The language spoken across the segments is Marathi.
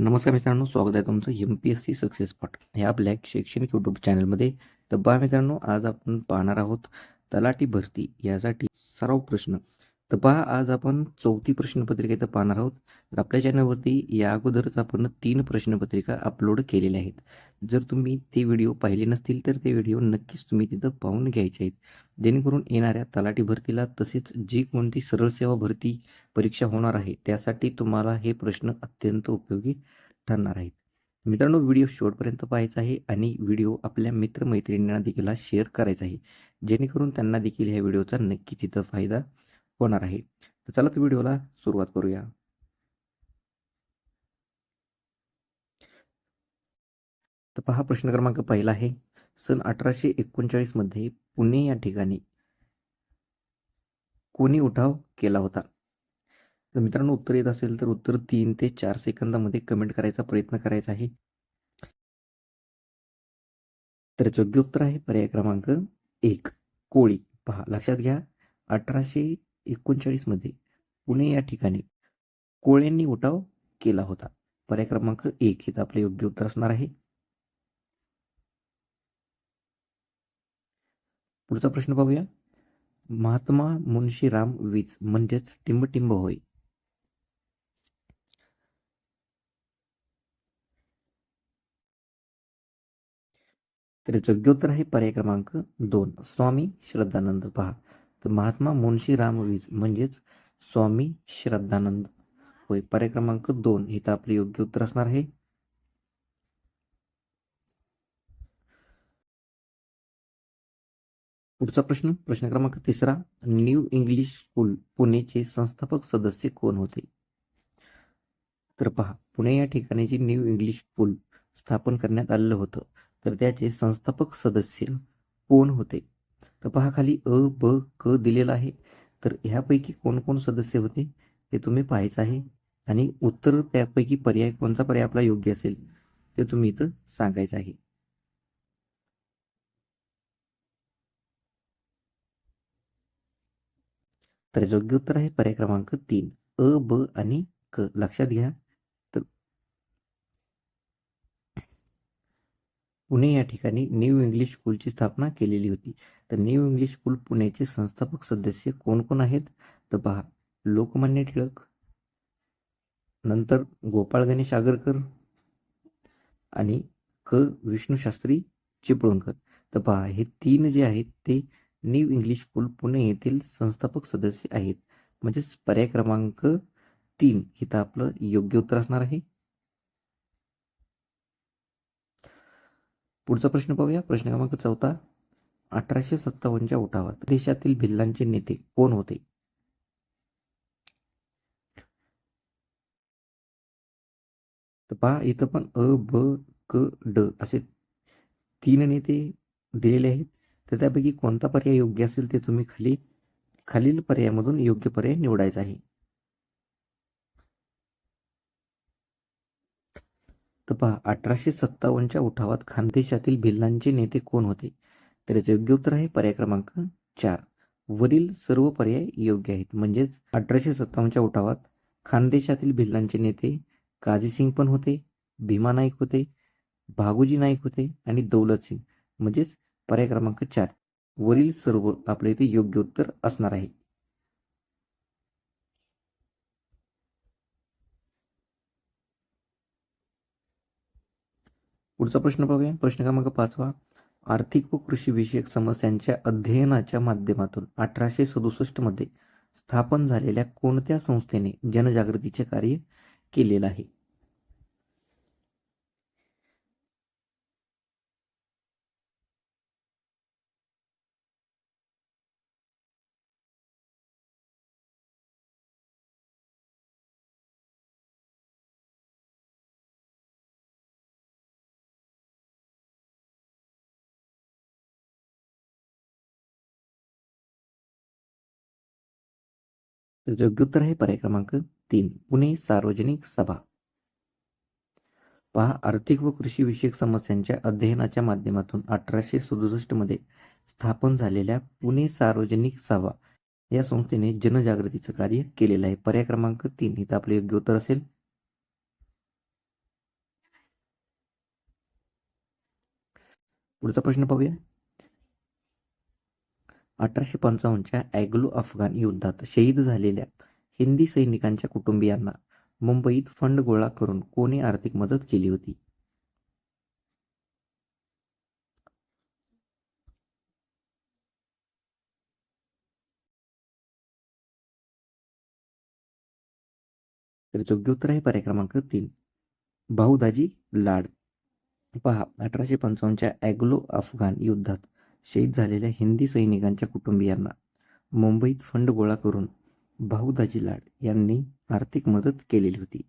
नमस्कार मित्रांनो स्वागत आहे तुमचं M P S C success पाठ ह्या ब्लॅक शैक्षणिक यूट्यूब चॅनलमध्ये तर पहा मित्रांनो आज आपण पाहणार आहोत तलाठी भरती यासाठी सराव प्रश्न. तर पहा आज आपण चौथी प्रश्नपत्रिका इथं पाहणार आहोत. तर आपल्या चॅनलवरती या अगोदरच आपण तीन प्रश्नपत्रिका अपलोड केलेल्या आहेत. जर तुम्ही ते व्हिडिओ पाहिले नसतील तर ते व्हिडिओ नक्कीच तुम्ही तिथं पाहून घ्यायचे आहेत. जेणेकरून येणाऱ्या तलाठी भरतीला तसेच जी कोणती सरळ सेवा भरती परीक्षा होणार आहे त्यासाठी तुम्हाला हे प्रश्न अत्यंत उपयोगी ठरणार आहेत. मित्रांनो व्हिडिओ शेवटपर्यंत पाहायचा आहे आणि व्हिडिओ आपल्या मित्रमैत्रिणींना देखील शेअर करायचा आहे. जेणेकरून त्यांना देखील ह्या व्हिडिओचा नक्कीच इथं फायदा होणार आहे. तर चला तर व्हिडिओला सुरुवात करूया. तर पहा प्रश्न क्रमांक पहिला आहे. सन अठराशे एकोणचाळीसमध्ये पुणे या ठिकाणी कोणी उठाव केला होता? तर मित्रांनो उत्तर येत असेल तर उत्तर तीन ते चार सेकंदामध्ये कमेंट करायचा प्रयत्न करायचा आहे. तर योग्य उत्तर आहे पर्याय क्रमांक एक कोळी. पहा लक्षात घ्या अठराशे एकोणचाळीसमध्ये पुणे या ठिकाणी कोळ्यांनी उठाव केला होता. पर्याय क्रमांक एक हे आपलं योग्य उत्तर असणार आहे. पुढचा प्रश्न पाहूया. महात्मा मुन्शीराम वीज म्हणजेच टिंबटिंब होय. तर योग्य उत्तर आहे पर्याय क्रमांक दोन. स्वामी श्रद्धानंद पहा. तर महात्मा मुन्शीराम रामवीज म्हणजेच स्वामी श्रद्धानंद. होय पर्याय क्रमांक दोन. हे तर आपले योग्य उत्तर असणार आहे. पुढचा प्रश्न प्रश्न क्रमांक तिसरा. न्यू इंग्लिश स्कूल पुणेचे संस्थापक सदस्य कोण होते? तर पहा पुणे या ठिकाणी जे न्यू इंग्लिश स्कूल स्थापन करण्यात आलेलं होतं. तर त्याचे संस्थापक सदस्य कोण होते? तर पहा खाली अ ब क दिलेलं आहे. तर ह्यापैकी कोण कोण सदस्य होते? ते तुम्ही पाहायचं आहे. आणि उत्तर त्यापैकी पर्याय कोणता पर्याय आपला योग्य असेल ते तुम्ही इथं सांगायचं आहे. तर योग्य उत्तर आहे पर्याय क्रमांक तीन. अ ब आणि क. लक्षात घ्या. पुणे या ठिकाणी न्यू इंग्लिश स्कूलची स्थापना केलेली होती. तर न्यू इंग्लिश स्कूल पुण्याचे संस्थापक सदस्य कोण कोण आहेत? तर पहा लोकमान्य टिळक नंतर गोपाळ गणेश आगरकर आणि क. विष्णूशास्त्री चिपळूणकर. तर पहा हे तीन जे आहेत ते न्यू इंग्लिश स्कूल पुणे येथील संस्थापक सदस्य आहेत. म्हणजेच पर्याय क्रमांक तीन इथं आपलं योग्य उत्तर असणार आहे. पुढचा प्रश्न पाहूया. प्रश्न क्रमांक चौथा. अठराशे सत्तावन्नच्या उठावात देशातील भिल्लांचे नेते कोण होते? तर पहा इथं पण अ ब क ड असे तीन नेते दिलेले आहेत. तर त्यापैकी कोणता पर्याय योग्य असेल ते तुम्ही खाली खालील पर्यायामधून योग्य पर्याय निवडायचा आहे. तर पहा अठराशे सत्तावन्नच्या उठावात खानदेशातील भिल्लांचे नेते कोण होते? तर याचं योग्य उत्तर आहे पर्याय क्रमांक चार. वरील सर्व पर्याय योग्य आहेत. म्हणजेच अठराशे सत्तावन्नच्या उठावात खानदेशातील भिल्लांचे नेते काझीसिंग पण होते भीमा नाईक होते भागोजी नाईक होते आणि दौलत सिंग. म्हणजेच पर्याय क्रमांक चार. वरील सर्व आपल्या इथे योग्य उत्तर असणार आहे. पुढचा प्रश्न पाहूया प्रश्न क्रमांक पाचवा. आर्थिक व कृषी विषयक समस्यांच्या अध्ययनाच्या माध्यमातून अठराशे सदुसष्टमध्ये स्थापन झालेल्या कोणत्या संस्थेने जनजागृतीचे कार्य केलेलं आहे? तर योग्य उत्तर आहे पर्याय क्रमांक तीन पुणे सार्वजनिक सभा. पहा आर्थिक व कृषी विषयक समस्यांच्या अध्ययनाच्या माध्यमातून अठराशे सदुसष्टमध्ये स्थापन झालेल्या पुणे सार्वजनिक सभा या संस्थेने जनजागृतीचं कार्य केलेलं आहे. पर्याय क्रमांक तीन इथं आपलं योग्य उत्तर असेल. पुढचा प्रश्न पाहूया. अठराशे पंचावन्नच्या अँग्लो अफगाण युद्धात शहीद झालेल्या हिंदी सैनिकांच्या कुटुंबियांना मुंबईत फंड गोळा करून कोणी आर्थिक मदत केली होती? तर योग्य उत्तर आहे पर्याय क्रमांक तीन. भाऊदाजी लाड. पहा अठराशे पंचावन्नच्या अँग्लो अफगाण युद्धात शहीद झालेल्या हिंदी सैनिकांच्या कुटुंबियांना मुंबईत फंड गोळा करून भाऊदाजी लाड यांनी आर्थिक मदत केलेली होती.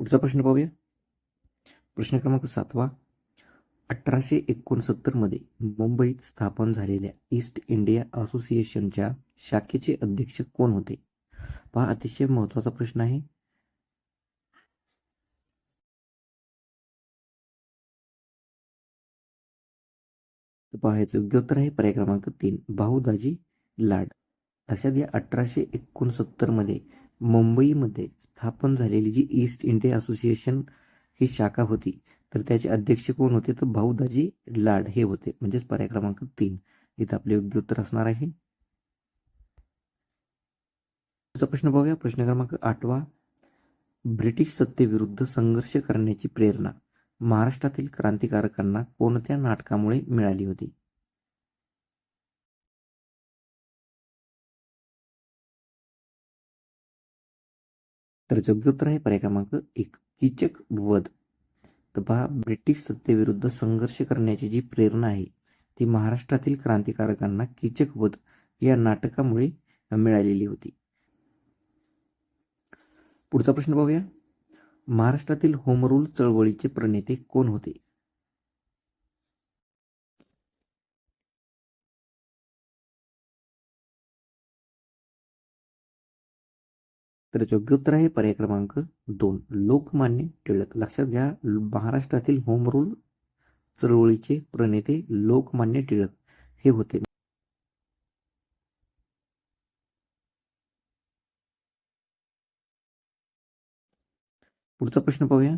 पुढचा प्रश्न पाहूया. प्रश्न क्रमांक सातवा. अठराशे एकोणसत्तरमध्ये मुंबईत स्थापन झालेल्या ईस्ट इंडिया असोसिएशनच्या शाखेचे अध्यक्ष कोण होते? पहा अतिशय महत्त्वाचा प्रश्न आहे. पाहायचं योग्य उत्तर आहे पर्याय क्रमांक तीन भाऊदाजी लाड. लक्षात घ्या अठराशे एकोणसत्तरमध्ये मुंबईमध्ये स्थापन झालेली जी ईस्ट इंडिया असोसिएशन ही शाखा होती तर त्याचे अध्यक्ष कोण होते? तर भाऊदाजी लाड हे होते म्हणजेच पर्याय क्रमांक तीन. इथं आपले योग्य उत्तर असणार आहे. पुढचा प्रश्न पाहूया प्रश्न क्रमांक आठवा. ब्रिटिश सत्तेविरुद्ध संघर्ष करण्याची प्रेरणा महाराष्ट्रातील क्रांतिकारकांना कोणत्या नाटकामुळे मिळाली होती? तर योग्य उत्तर आहे पर्याय क्रमांक एक कीचक वध. तर पहा ब्रिटिश सत्तेविरुद्ध संघर्ष करण्याची जी प्रेरणा आहे ती महाराष्ट्रातील क्रांतिकारकांना कीचक वध या नाटकामुळे मिळालेली होती. पुढचा प्रश्न पाहूया. महाराष्ट्रातील होमरूल चळवळीचे प्रणेते कोण होते? तर योग्य उत्तर आहे पर्याय क्रमांक दोन. लोकमान्य टिळक. लक्षात घ्या महाराष्ट्रातील होमरूल चळवळीचे प्रणेते लोकमान्य टिळक हे होते. पुढचा प्रश्न पाहूया.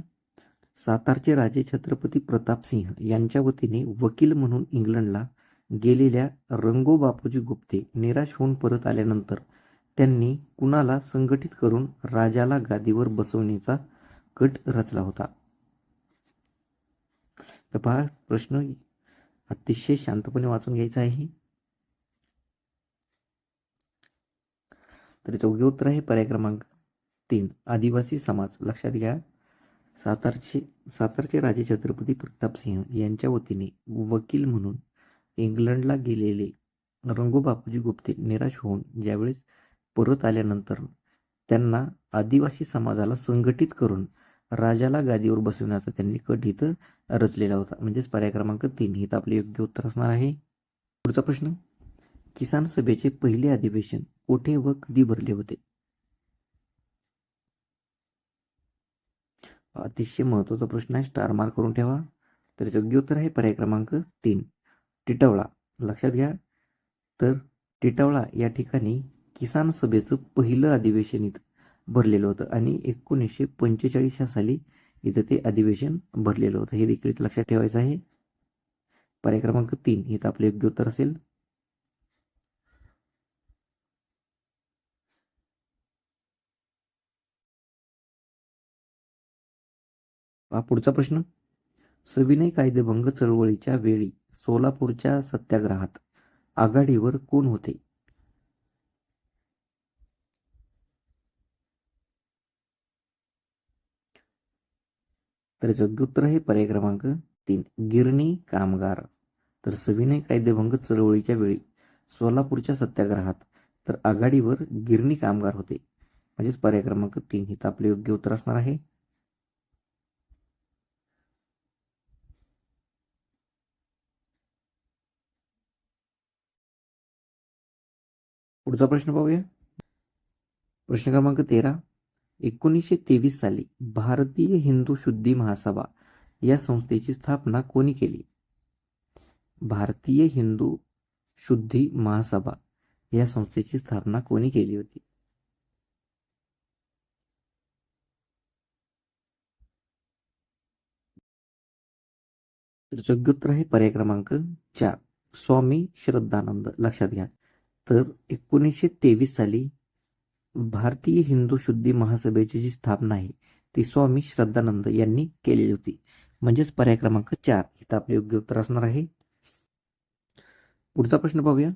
सातारचे राजे छत्रपती प्रतापसिंह यांच्या वतीने वकील म्हणून इंग्लंडला गेलेल्या रंगो बापूजी गुप्ते निराश होऊन परत आल्यानंतर त्यांनी कुणाला संघटित करून राजाला गादीवर बसवण्याचा कट रचला होता. तर पहा प्रश्न अतिशय शांतपणे वाचून घ्यायचा आहे. तर योग्य उत्तर आहे पर्याय क्रमांक तीन. आदिवासी समाज. लक्षात घ्या. सातारचे सातारचे राजे छत्रपती प्रतापसिंह यांच्या वतीने वकील म्हणून इंग्लंडला गेलेले रंगो बापूजी गुप्ते निराश होऊन ज्यावेळेस परत आल्यानंतर त्यांना आदिवासी समाजाला संघटित करून राजाला गादीवर बसवण्याचा त्यांनी कट इथं रचलेला होता. म्हणजेच पर्याय क्रमांक तीन. इथं आपले योग्य उत्तर असणार आहे. पुढचा प्रश्न. किसान सभेचे पहिले अधिवेशन कोठे व कधी भरले होते? अतिशय महत्त्वाचा प्रश्न आहे. स्टार मार्क करून ठेवा. तर योग्य उत्तर आहे पर्याय क्रमांक तीन. टिटवळा. लक्षात घ्या. तर टिटवळा या ठिकाणी किसान सभेचं पहिलं अधिवेशन इथं भरलेलं होतं आणि एकोणीसशे पंचेचाळीस या साली इथं ते अधिवेशन भरलेलं होतं. हे देखील इथं लक्षात ठेवायचं आहे. पर्याय क्रमांक तीन. इथं आपलं योग्य उत्तर असेल. पुढचा प्रश्न. सविनय कायदेभंग चळवळीच्या वेळी सोलापूरच्या सत्याग्रहात आघाडीवर कोण होते? तर योग्य उत्तर आहे पर्याय क्रमांक तीन गिरणी कामगार. तर सविनय कायदेभंग चळवळीच्या वेळी सोलापूरच्या सत्याग्रहात तर आघाडीवर गिरणी कामगार होते. म्हणजेच पर्याय क्रमांक तीन इथं आपले योग्य उत्तर असणार आहे. पुढचा प्रश्न पाहूया. प्रश्न क्रमांक तेरा. एकोणीसशे तेवीस साली भारतीय हिंदू शुद्धी महासभा या संस्थेची स्थापना कोणी केली? भारतीय हिंदू शुद्धी महासभा या संस्थेची स्थापना कोणी केली होती? तर पर्याय क्रमांक चार. स्वामी श्रद्धानंद. लक्षात घ्या. तर एकोणीसशे तेवीस साली भारतीय हिंदू शुद्धी महासभेची जी स्थापना आहे ती स्वामी श्रद्धानंद यांनी केलेली होती. म्हणजेच पर्याय क्रमांक चार. इथं आपले योग्य उत्तर असणार आहे. पुढचा प्रश्न पाहूया.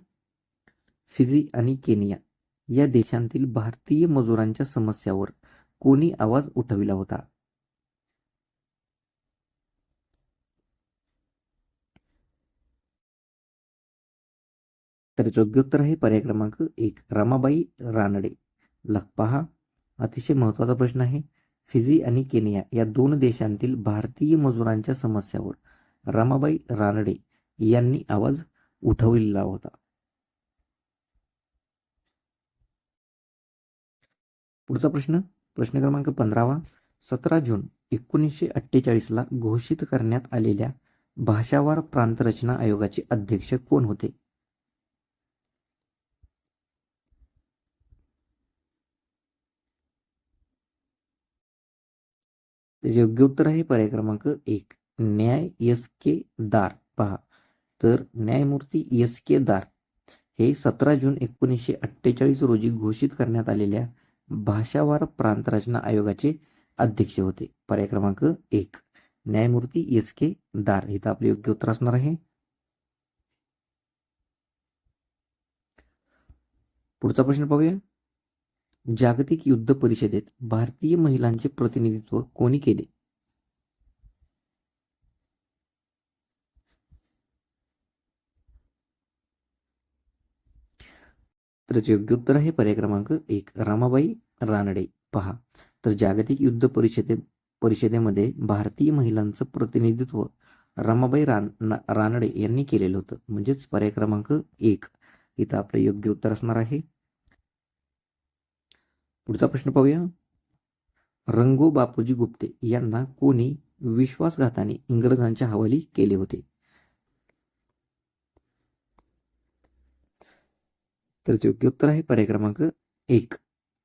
फिजी आणि केनिया या देशांतील भारतीय मजुरांच्या समस्यावर कोणी आवाज उठविला होता? तर योग्य उत्तर आहे पर्याय क्रमांक एक रमाबाई रानडे. लख पहा. अतिशय महत्त्वाचा प्रश्न आहे. फिजी आणि केनिया या दोन देशांतील भारतीय मजुरांच्या समस्यावर रमाबाई रानडे यांनी आवाज उठवलेला होता. पुढचा प्रश्न प्रश्न क्रमांक पंधरावा. सतरा जून एकोणीसशे अठ्ठेचाळीसला घोषित करण्यात आलेल्या भाषावार प्रांतरचना आयोगाचे अध्यक्ष कोण होते? त्याचे योग्य उत्तर आहे. पर्याय क्रमांक एक. न्याय एस के दार. पहा. तर न्यायमूर्ती एस के दार हे सतरा जून एकोणीसशे अठ्ठेचाळीस रोजी घोषित करण्यात आलेल्या भाषावार प्रांतरचना आयोगाचे अध्यक्ष होते. पर्याय क्रमांक एक. न्यायमूर्ती एस के दार. इथं आपले योग्य उत्तर असणार आहे. पुढचा प्रश्न पाहूया. जागतिक युद्ध परिषदेत भारतीय महिलांचे प्रतिनिधित्व कोणी केले? तर योग्य उत्तर आहे पर्याय क्रमांक एक रमाबाई रानडे. पहा तर जागतिक युद्ध परिषदे परिषदेमध्ये भारतीय महिलांचं प्रतिनिधित्व रमाबाई रान रानडे यांनी केलेलं होतं. म्हणजेच पर्याय क्रमांक एक. इथं आपलं योग्य उत्तर असणार आहे. पुढचा प्रश्न पाहूया. रंगो बापूजी गुप्ते यांना कोणी विश्वासघाताने इंग्रजांच्या हवाली केले होते? तर योग्य उत्तर आहे पर्याय क्रमांक एक.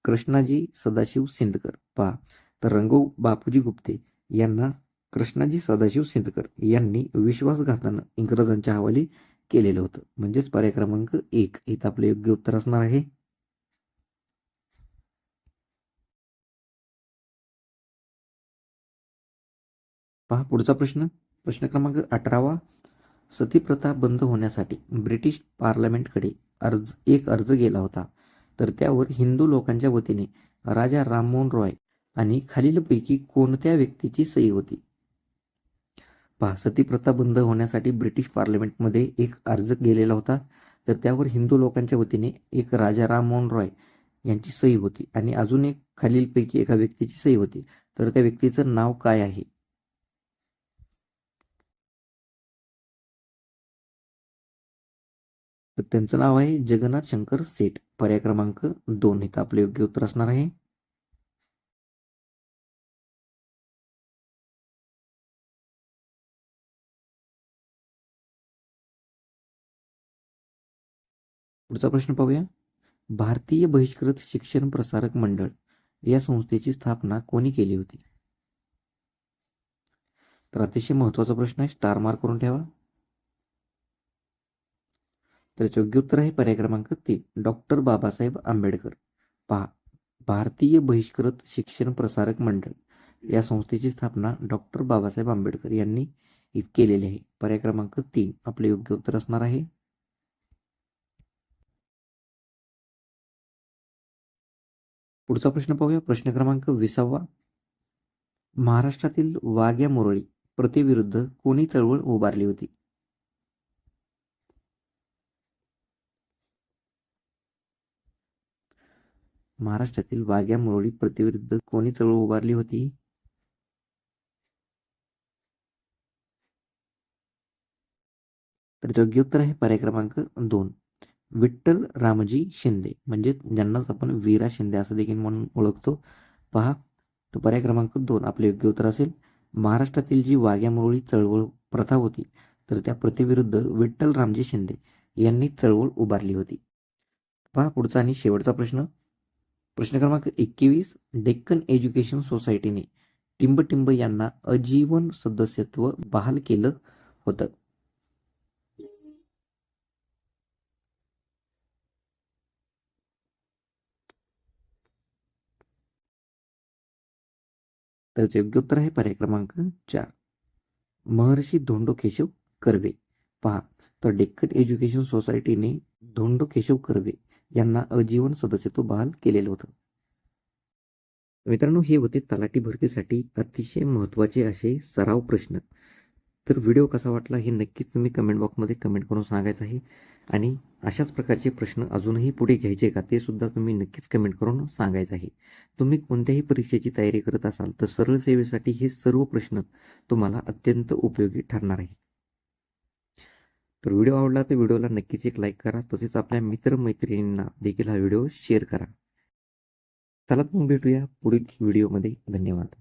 कृष्णाजी सदाशिव सिंदकर. पहा तर रंगो बापूजी गुप्ते यांना कृष्णाजी सदाशिव सिंदकर यांनी विश्वासघातानं इंग्रजांच्या हवाली केलेलं होतं. म्हणजेच पर्याय क्रमांक एक. इथं आपलं योग्य उत्तर असणार आहे. पहा पुढचा प्रश्न. प्रश्न क्रमांक अठरावा. सतीप्रथा बंद होण्यासाठी ब्रिटिश पार्लमेंटकडे अर्ज एक अर्ज गेला होता. तर त्यावर हिंदू लोकांच्या वतीने राजा राममोहन रॉय आणि खालीलपैकी कोणत्या व्यक्तीची सही होती? पहा सतीप्रथा बंद होण्यासाठी ब्रिटिश पार्लमेंटमध्ये एक अर्ज गेलेला होता. तर त्यावर हिंदू लोकांच्या वतीने एक राजा राममोहन रॉय यांची सही होती आणि अजून एक खालीलपैकी एका व्यक्तीची सही होती. तर त्या व्यक्तीचं नाव काय आहे? तर त्यांचं नाव आहे जगन्नाथ शंकर सेठ. पर्याय क्रमांक दोन. इथं आपलं योग्य उत्तर असणार आहे. पुढचा प्रश्न पाहूया. भारतीय बहिष्कृत शिक्षण प्रसारक मंडळ या संस्थेची स्थापना कोणी केली होती? तर अतिशय महत्त्वाचा प्रश्न आहे. स्टार मार्क करून ठेवा. तर योग्य उत्तर आहे पर्याय क्रमांक तीन डॉक्टर बाबासाहेब आंबेडकर. पहा भारतीय बहिष्कृत शिक्षण प्रसारक मंडळ या संस्थेची स्थापना डॉक्टर बाबासाहेब आंबेडकर यांनी केलेली आहे. पर्याय क्रमांक तीन आपले योग्य उत्तर असणार आहे. पुढचा प्रश्न पाहूया. प्रश्न क्रमांक विसावा. महाराष्ट्रातील वाघ्या मुरळी प्रतिविरुद्ध कोणी चळवळ उभारली होती? महाराष्ट्रातील वाघ्या मुरळी प्रतिविरुद्ध कोणी चळवळ उभारली होती? तर योग्य उत्तर आहे पर्याय क्रमांक दोन. विठ्ठल रामजी शिंदे. म्हणजे ज्यांनाच आपण वीरा शिंदे असं देखील म्हणून ओळखतो. पहा तर पर्याय क्रमांक दोन. आपले योग्य उत्तर असेल. महाराष्ट्रातील जी वाघ्या मुरळी चळवळ प्रथा होती तर त्या प्रतिविरुद्ध विठ्ठल रामजी शिंदे यांनी चळवळ उभारली होती. पहा पुढचा आणि शेवटचा प्रश्न. प्रश्न क्रमांक एकवीस डेक्कन एज्युकेशन सोसायटीने टिंबटिंब यांना आजीवन सदस्यत्व बहाल केलं होतं. त्याचं योग्य उत्तर आहे पर्याय क्रमांक चार. महर्षी धोंडो केशव कर्वे. पहा तर डेक्कन एज्युकेशन सोसायटीने धोंडो केशव कर्वे यांना आजीवन सदस्यत्व बहाल केलेलं होतं. मित्रांनो हे होते तलाठी भरतीसाठी अतिशय महत्त्वाचे असे सराव प्रश्न. तर व्हिडिओ कसा वाटला हे नक्कीच तुम्ही कमेंट बॉक्समध्ये कमेंट करून सांगायचं आहे. आणि अशाच प्रकारचे प्रश्न अजूनही पुढे घ्यायचे का ते सुद्धा तुम्ही नक्कीच कमेंट करून सांगायचं आहे. तुम्ही कोणत्याही परीक्षेची तयारी करत असाल तर सरळ सेवेसाठी हे सर्व प्रश्न तुम्हाला अत्यंत उपयोगी ठरणार आहे तर व्हिडिओ आवडला तर व्हिडिओला नक्कीच एक लाईक करा. तसेच आपल्या मित्रमैत्रिणींना देखील हा व्हिडिओ शेअर करा. चला मग भेटूया पुढील व्हिडिओमध्ये. धन्यवाद.